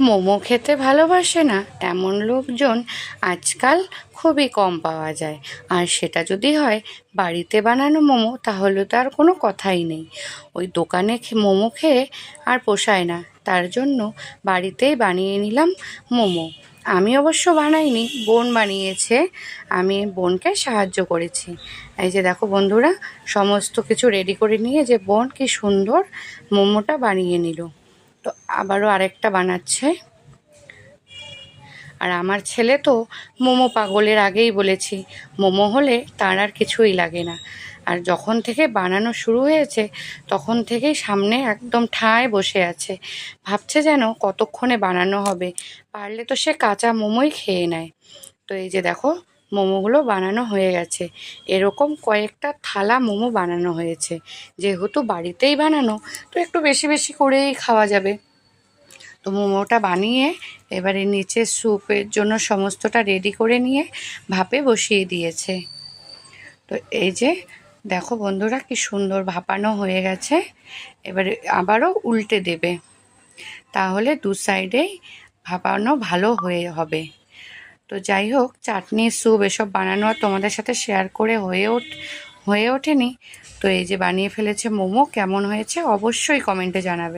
মোমো খেতে ভালোবাসে না, এমন লোকজন আজকাল খুবই কম পাওয়া যায়। আর সেটা যদি হয়, বাড়িতে বানানো মোমো, তাহলে তো আর কোনো কথাই নেই। ওই দোকানে মোমো খেয়ে আর পোষায় না। তার জন্য বাড়িতেই বানিয়ে নিলাম মোমো। আমি অবশ্য বানাইনি, বোন বানিয়েছে। আমি বোনকে সাহায্য করেছি। এই যে দেখো বন্ধুরা, সমস্ত কিছু রেডি করে নিয়ে যে বোন কি সুন্দর মোমোটা বানিয়ে নিল। তো আবারও আরেকটা বানাচ্ছে। আর আমার ছেলে তো মোমো পাগলের আগেই বলেছি, মোমো হলে তার আর কিছুই লাগে না। আর যখন থেকে বানানো শুরু হয়েছে, তখন থেকেই সামনে একদম ঠায় বসে আছে। ভাবছে যেন কতক্ষণে বানানো হবে, পারলে তো সে কাঁচা মোমোই খেয়ে নেয়। তো এই যে দেখো, মোমোগুলো বানানো হয়ে গেছে। এরকম কয়েকটা থালা মোমো বানানো হয়েছে। যেহেতু বাড়িতেই বানানো, তো একটু বেশি বেশি করেই খাওয়া যাবে। তো মোমোটা বানিয়ে এবারে নিচে স্যুপের জন্য সমস্তটা রেডি করে নিয়ে ভাপে বসিয়ে দিয়েছে। তো এই যে, দেখো বন্ধুরা কি সুন্দর ভাপানো হয়ে গেছে। এবারে আবারও উল্টে দেবে। তাহলে দু সাইডেই ভাপানো ভালো হয়ে হবে। তো যাই হোক, চাটনি, স্যুপ এসব বানানো আর তোমাদের সাথে শেয়ার করে হয়ে ওঠ, হয়ে ওঠেনি। তো এই যে বানিয়ে ফেলেছে মোমো, কেমন হয়েছে অবশ্যই কমেন্টে জানাবে।